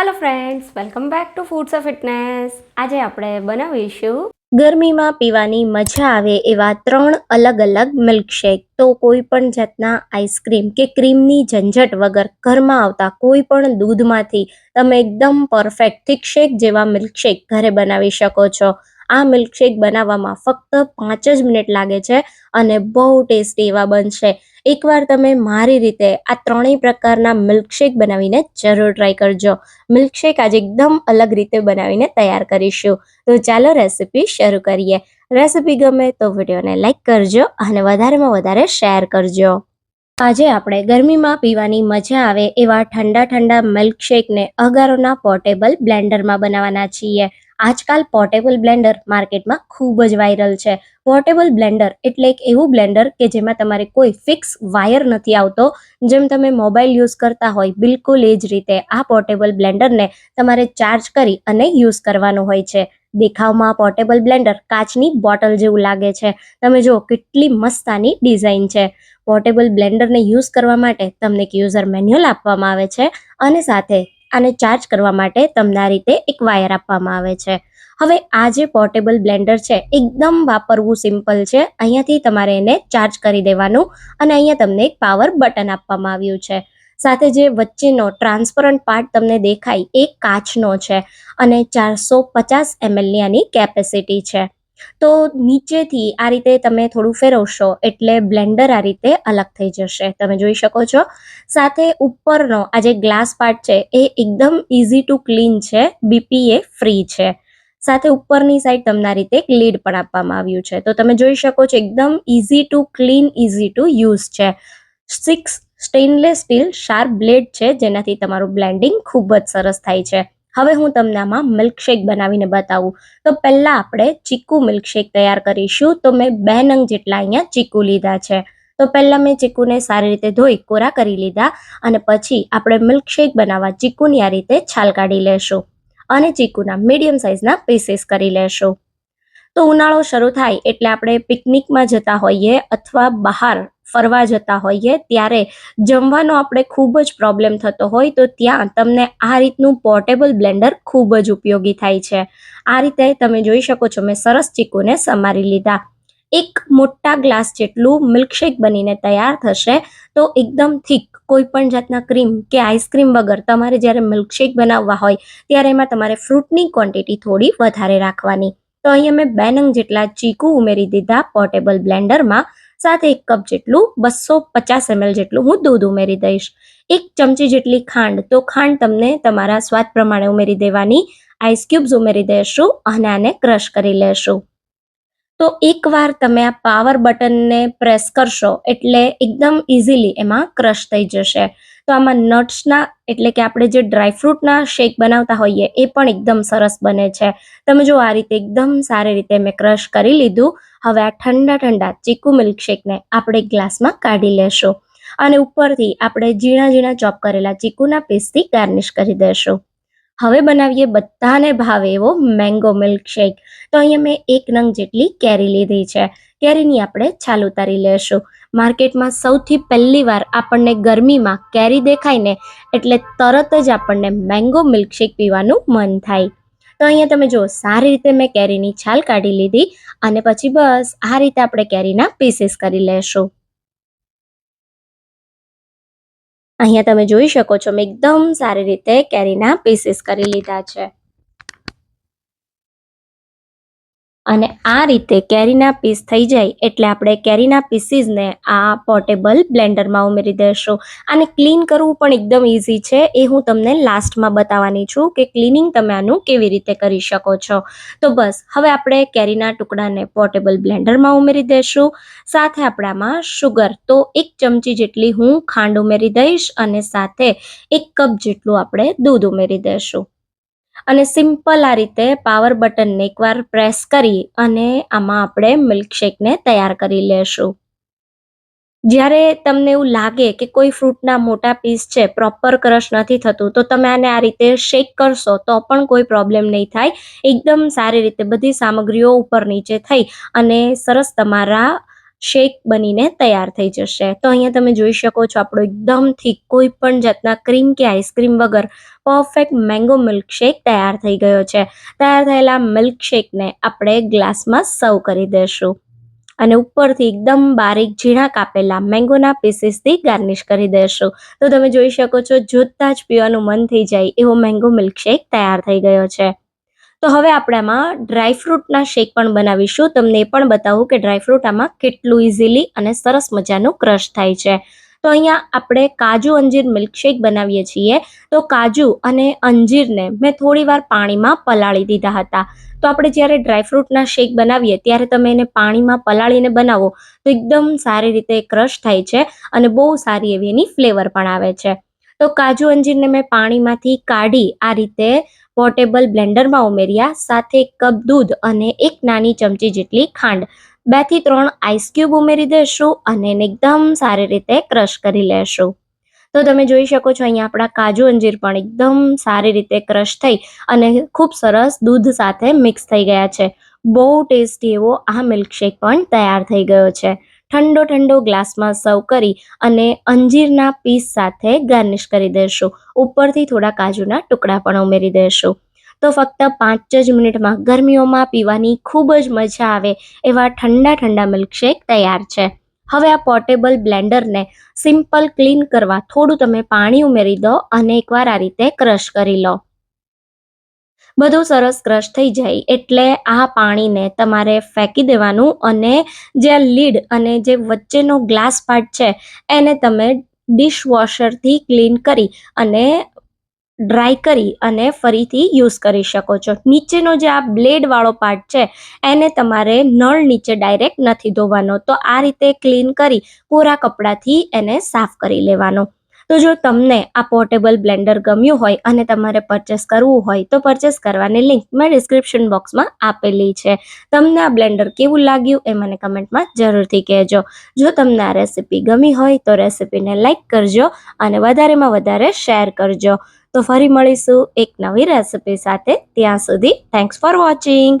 Hello friends welcome back to foods of fitness આજે આપણે બનાવીશું ગરમીમાં પીવાની મજા આવે એવા ત્રણ અલગ અલગ મિલ્કશેક તો કોઈ પણ જાતના આઈસ્ક્રીમ કે ક્રીમની ઝંઝટ વગર ઘરમાં આવતા કોઈ પણ દૂધમાંથી તમે એકદમ પરફેક્ટ થિક શેક જેવા મિલ્કશેક ઘરે બનાવી શકો છો. આ મિલ્કશેક બનાવવામાં ફક્ત પાંચ જ મિનિટ લાગે છે અને બહુ ટેસ્ટી એવા બનશે. એકવાર તમે મારી રીતે આ ત્રણેય પ્રકારના મિલ્કશેક બનાવીને જરૂર ટ્રાય કરજો. મિલ્કશેક આજે એકદમ અલગ રીતે બનાવીને તૈયાર કરીશું. તો ચાલો રેસીપી શરૂ કરીએ. રેસીપી ગમે તો વિડીયોને લાઇક કરજો અને વધારેમાં વધારે શેર કરજો. આજે આપણે ગરમીમાં પીવાની મજા આવે એવા ઠંડા ઠંડા મિલ્કશેકને અગારોના પોર્ટેબલ બ્લેન્ડરમાં બનાવવાના છીએ. આજકાલ પોર્ટેબલ બ્લેન્ડર માર્કેટમાં ખૂબ જ વાયરલ છે. પોર્ટેબલ બ્લેન્ડર એટલે એક એવું બ્લેન્ડર કે જેમાં તમારે કોઈ ફિક્સ વાયર નથી આવતો. જેમ તમે મોબાઈલ યુઝ કરતા હોય, બિલકુલ એ જ રીતે આ પોર્ટેબલ બ્લેન્ડરને તમારે ચાર્જ કરી અને યુઝ કરવાનું હોય છે. દેખાવમાં પોર્ટેબલ બ્લેન્ડર કાચની બોટલ જેવું લાગે છે. તમે જુઓ, કેટલી મસ્ત આની ડિઝાઇન છે. પોર્ટેબલ બ્લેન્ડરને યુઝ કરવા માટે તમને એક યુઝર મેન્યુઅલ આપવામાં આવે છે અને સાથે આને ચાર્જ કરવા માટે તમને રીતે એક વાયર આપવામાં આવે છે. હવે આ જે પોર્ટેબલ બ્લેન્ડર છે, એકદમ વાપરવું સિમ્પલ છે. અહીંયાથી તમારે એને ચાર્જ કરી દેવાનું અને અહીંયા તમને એક પાવર બટન આપવામાં આવ્યું છે. સાથે જે વચ્ચેનો ટ્રાન્સપરન્ટ પાર્ટ તમને દેખાય એ કાચનો છે અને ચારસો પચાસ એમએલની આની કેપેસિટી છે. તો નીચેથી આ રીતે તમે થોડું ફેરવશો એટલે બ્લેન્ડર આ રીતે અલગ થઈ જશે. તમે જોઈ શકો છો. સાથે ઉપરનો આ જે ગ્લાસ પાર્ટ છે એ એકદમ ઇઝી ટુ ક્લીન છે બીપી એ ફ્રી છે. સાથે ઉપરની સાઈડ તમને આ રીતે એક લીડ પણ આપવામાં આવ્યું છે. તો તમે જોઈ શકો છો એકદમ easy to clean easy to use છે. Six stainless steel sharp blade છે, જેનાથી તમારું બ્લેન્ડિંગ ખૂબ જ સરસ થાય છે. હવે હું તમને આમાં મિલ્કશેક બનાવીને બતાવું. તો પહેલાં આપણે ચીકુ મિલ્કશેક તૈયાર કરીશું. તો મેં બે નંગ જેટલા અહીંયા ચીકુ લીધા છે. તો પહેલાં મેં ચીકુને સારી રીતે ધોઈ, કોરા કરી લીધા અને પછી આપણે મિલ્કશેક બનાવવા ચીકુની આ રીતે છાલ કાઢી લેશું અને ચીકુના મીડિયમ સાઇઝના પીસીસ કરી લેશું. તો ઉનાળો શરૂ થાય એટલે આપણે પિકનિકમાં જતા હોઈએ અથવા બહાર ફરવા જતા હોઈએ, ત્યારે જમવાનો આપણે ખૂબ જ પ્રોબ્લેમ થતો હોય, તો ત્યાં તમને આ રીતનું પોર્ટેબલ બ્લેન્ડર ખૂબ જ ઉપયોગી થાય છે. આ રીતે તમે જોઈ શકો છો, મેં સરસ ચીકુને સમારી લીધા. એક મોટા ગ્લાસ જેટલું મિલ્કશેક બનીને તૈયાર થશે, તો એકદમ થીક કોઈ પણ જાતના ક્રીમ કે આઈસ્ક્રીમ વગર તમારે જ્યારે મિલ્કશેક બનાવવા હોય, ત્યારે એમાં તમારે ફ્રૂટની ક્વોન્ટિટી થોડી વધારે રાખવાની. તો અહીંયા મેં બે નંગ જેટલા ચીકુ ઉમેરી દીધા પોર્ટેબલ બ્લેન્ડરમાં સાથે એક કપ જેટલું બસો પચાસ એમએલ જેટલું હું દૂધ ઉમેરી દઈશ. એક ચમચી જેટલી ખાંડ, તો ખાંડ તમને તમારા સ્વાદ પ્રમાણે ઉમેરી દેવાની. આઈસ ક્યુબ્સ ઉમેરી દેશું અને આને ક્રશ કરી લેશું. તો એકવાર તમે આ પાવર બટનને પ્રેસ કરશો, એટલે એકદમ ઇઝીલી એમાં ક્રશ થઈ જશે. તો આમાં નટ્સના એટલે કે આપણે જે ડ્રાયફ્રૂટના શેક બનાવતા હોઈએ, એ પણ એકદમ સરસ બને છે. તમે જો આ રીતે એકદમ સારી રીતે મેં ક્રશ કરી લીધું, હવે આ ઠંડા ઠંડા ચીકુ મિલ્કશેકને આપણે ગ્લાસમાં કાઢી લેશું. અને ઉપરથી આપણે ઝીણા ઝીણા ચોપ કરેલા ચીકુના પીસથી ગાર્નિશ કરી દેશું. હવે બનાવીએ બધાને ભાવે એવો મેંગો મિલ્કશેક તો અહીંયા મેં એક નંગ જેટલી કેરી લીધી છે. કેરીની આપણે છાલ ઉતારી લેશું. માર્કેટમાં સૌથી પહેલી વાર આપણને ગરમીમાં કેરી દેખાય ને એટલે તરત જ આપણને મેંગો મિલ્કશેક પીવાનું મન થાય. તો અહીંયા તમે જો સારી રીતે મેં કેરીની છાલ કાઢી લીધી અને પછી બસ આ રીતે આપણે કેરીના પીસીસ કરી લેશું. અહીંયા તમે જોઈ શકો છો મેં એકદમ સારી રીતે કેરીના પીસીસ કરી લીધા છે. અને આ રીતે કેરીના પીસ થઈ જાય એટલે આપણે કેરીના પીસીસને આ પોર્ટેબલ બ્લેન્ડરમાં ઉમેરી દઈશું આને ક્લીન કરવું પણ એકદમ ઇઝી છે. એ હું તમને લાસ્ટમાં બતાવવાની છું કે ક્લિનિંગ તમે આનું કેવી રીતે કરી શકો છો. તો બસ, હવે આપણે કેરીના ટુકડાને પોર્ટેબલ બ્લેન્ડરમાં ઉમેરી દઈશું સાથે આપણામાં શુગર તો એક ચમચી જેટલી હું ખાંડ ઉમેરી દઈશ અને સાથે એક કપ જેટલું આપણે દૂધ ઉમેરી દઈશું અને સિમ્પલ આ રીતે પાવર બટનને એકવાર પ્રેસ કરી અને આમાં આપણે મિલ્કશેકને તૈયાર કરી લેશું. જ્યારે તમને એવું લાગે કે કોઈ ફ્રૂટના મોટા પીસ છે પ્રોપર ક્રશ નથી થતું, તો તમે આને આ રીતે શેક કરશો, તો પણ કોઈ પ્રોબ્લેમ નહીં થાય. એકદમ સારી રીતે બધી સામગ્રીઓ ઉપર નીચે થઈ અને સરસ તમારા શેક બનીને તૈયાર થઈ જશે. તો અહીંયા તમે જોઈ શકો છો આપણો એકદમ થીક કોઈ પણ જાતના ક્રીમ કે આઈસ્ક્રીમ વગર પરફેક્ટ મેંગો મિલ્કશેક તૈયાર થઈ ગયો છે. તૈયાર થયેલા મિલ્કશેકને આપણે ગ્લાસમાં સર્વ કરી દઈશું અને ઉપરથી એકદમ બારીક ઝીણા કાપેલા મેંગોના પીસીસથી ગાર્નિશ કરી દઈશું તો તમે જોઈ શકો છો, જોતાં જ પીવાનું મન થઈ જાય એવો મેંગો મિલ્કશેક તૈયાર થઈ ગયો છે. તો હવે આપણે આમાં ડ્રાયફ્રૂટના શેક પણ બનાવીશું. તમને એ પણ બતાવું કે ડ્રાયફ્રૂટ આમાં કેટલું ઇઝીલી અને સરસ મજાનું ક્રશ થાય છે. તો અહીંયા આપણે કાજુ અંજીર મિલ્કશેક બનાવીએ છીએ. તો કાજુ અને અંજીરને મેં થોડી વાર પાણીમાં પલાળી દીધા હતા. તો આપણે જ્યારે ડ્રાયફ્રૂટના શેક બનાવીએ ત્યારે તમે એને પાણીમાં પલાળીને બનાવો તો એકદમ સારી રીતે ક્રશ થાય છે અને બહુ સારી એવી એની ફ્લેવર પણ આવે છે. તો કાજુ અંજીરને મેં પાણીમાંથી કાઢી આ રીતે પોર્ટેબલ બ્લેન્ડરમાં ઉમેર્યા, સાથે એક કપ દૂધ અને એક નાની ચમચી જેટલી ખાંડ. બેથી ત્રણ આઈસ ક્યુબ ઉમેરી દઈશું અને એકદમ સારી રીતે ક્રશ કરી લેશું. તો તમે જોઈ શકો છો, અહીંયા આપણા કાજુ અંજીર પણ એકદમ સારી રીતે ક્રશ થઈ અને ખૂબ સરસ દૂધ સાથે મિક્સ થઈ ગયા છે. બહુ ટેસ્ટી એવો આ મિલ્કશેક પણ તૈયાર થઈ ગયો છે. ઠંડો ઠંડો ગ્લાસમાં સર્વ કરી અને અંજીરના પીસ સાથે ગાર્નિશ કરી દઈશું ઉપરથી થોડા કાજુના ટુકડા પણ ઉમેરી દઈશું તો ફક્ત પાંચ જ મિનિટમાં ગરમીઓમાં પીવાની ખૂબ જ મજા આવે એવા ઠંડા ઠંડા મિલ્કશેક તૈયાર છે. હવે આ પોર્ટેબલ બ્લેન્ડરને સિમ્પલ ક્લીન કરવા થોડું તમે પાણી ઉમેરી દો અને એકવાર આ રીતે ક્રશ કરી લો. બધું સરસ ક્રશ થઈ જાય એટલે આ પાણીને તમારે ફેંકી દેવાનું અને જે લીડ અને જે વચ્ચેનો ગ્લાસ પાર્ટ છે, એને તમે ડિશવોશરથી ક્લીન કરી અને ડ્રાય કરી અને ફરીથી યુઝ કરી શકો છો. નીચેનો જે આ બ્લેડવાળો પાર્ટ છે, એને તમારે નળ નીચે ડાયરેક્ટ નથી ધોવાનો. તો આ રીતે ક્લીન કરી કોરા કપડાથી એને સાફ કરી લેવાનો. તો જો તમને આ પોર્ટેબલ બ્લેન્ડર ગમ્યું હોય અને તમારે પરચેસ કરવું હોય, તો પરચેસ કરવાની લિંક મેં ડિસ્ક્રિપ્શન બોક્સમાં આપેલી છે. તમને આ બ્લેન્ડર કેવું લાગ્યું એ મને કમેન્ટમાં જરૂરથી કહેજો. જો તમને આ રેસિપી ગમી હોય, તો રેસીપીને લાઇક કરજો અને વધારેમાં વધારે શેર કરજો. તો ફરી મળીશું એક નવી રેસિપી સાથે. ત્યાં સુધી થેન્ક્સ ફોર વોચિંગ